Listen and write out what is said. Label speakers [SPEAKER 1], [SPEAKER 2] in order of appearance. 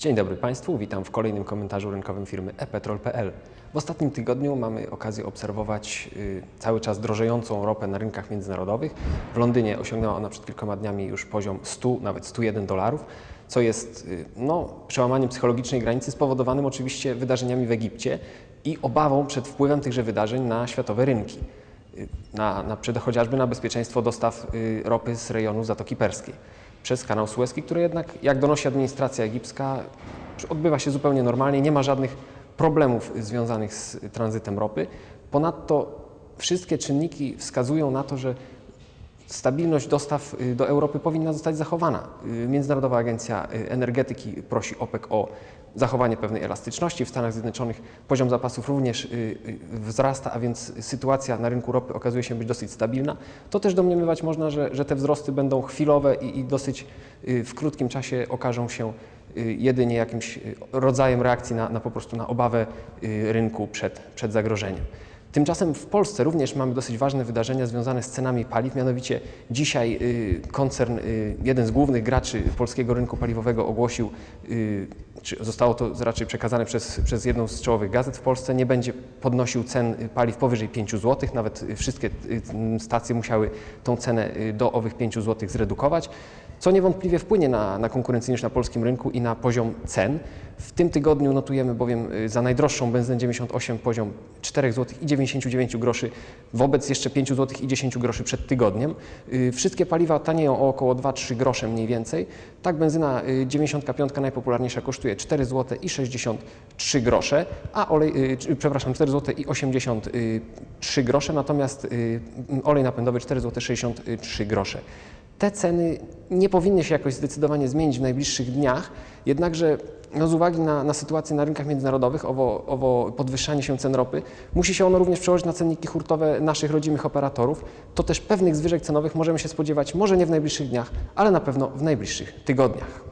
[SPEAKER 1] Dzień dobry Państwu, witam w kolejnym komentarzu rynkowym firmy epetrol.pl. W ostatnim tygodniu mamy okazję obserwować y, cały czas drożejącą ropę na rynkach międzynarodowych. W Londynie osiągnęła ona przed kilkoma dniami już poziom 100, nawet 101 dolarów, co jest y, no, przełamaniem psychologicznej granicy spowodowanym oczywiście wydarzeniami w Egipcie i obawą przed wpływem tychże wydarzeń na światowe rynki. Y, Na, na, chociażby na bezpieczeństwo dostaw ropy z rejonu Zatoki Perskiej przez kanał Suezki, który jednak, jak donosi administracja egipska, odbywa się zupełnie normalnie, nie ma żadnych problemów związanych z tranzytem ropy. Ponadto wszystkie czynniki wskazują na to, że stabilność dostaw y, do Europy powinna zostać zachowana. Y, Międzynarodowa Agencja y, Energetyki prosi OPEC o zachowanie pewnej elastyczności. W Stanach Zjednoczonych poziom zapasów również wzrasta, a więc sytuacja na rynku ropy okazuje się być dosyć stabilna. To też domniemywać można, że, że te wzrosty będą chwilowe i, i dosyć w krótkim czasie okażą się jedynie jakimś rodzajem reakcji na, na po prostu na obawę rynku przed, przed zagrożeniem. Tymczasem w Polsce również mamy dosyć ważne wydarzenia związane z cenami paliw. Mianowicie dzisiaj y, koncern, y, jeden z głównych graczy polskiego rynku paliwowego ogłosił, y, czy zostało to raczej przekazane przez, przez jedną z czołowych gazet w Polsce, nie będzie podnosił cen paliw powyżej 5 zł. Nawet wszystkie stacje musiały tą cenę do owych 5 zł zredukować, co niewątpliwie wpłynie na, na konkurencyjność na polskim rynku i na poziom cen. W tym tygodniu notujemy bowiem za najdroższą benzynę 98 poziom 4 zł i 99 groszy wobec jeszcze 5 zł i 10 groszy przed tygodniem. Y, Wszystkie paliwa tanieją o około 2-3 grosze mniej więcej. Tak benzyna y, 95 najpopularniejsza kosztuje 4 zł i 63 grosze, a olej, y, przepraszam, 4 zł i 83 grosze, natomiast y, olej napędowy 4 zł 63 grosze. Te ceny nie powinny się jakoś zdecydowanie zmienić w najbliższych dniach, jednakże no z uwagi na, na sytuację na rynkach międzynarodowych, owo, owo podwyższanie się cen ropy, musi się ono również przełożyć na cenniki hurtowe naszych rodzimych operatorów. To też pewnych zwyżek cenowych możemy się spodziewać może nie w najbliższych dniach, ale na pewno w najbliższych tygodniach.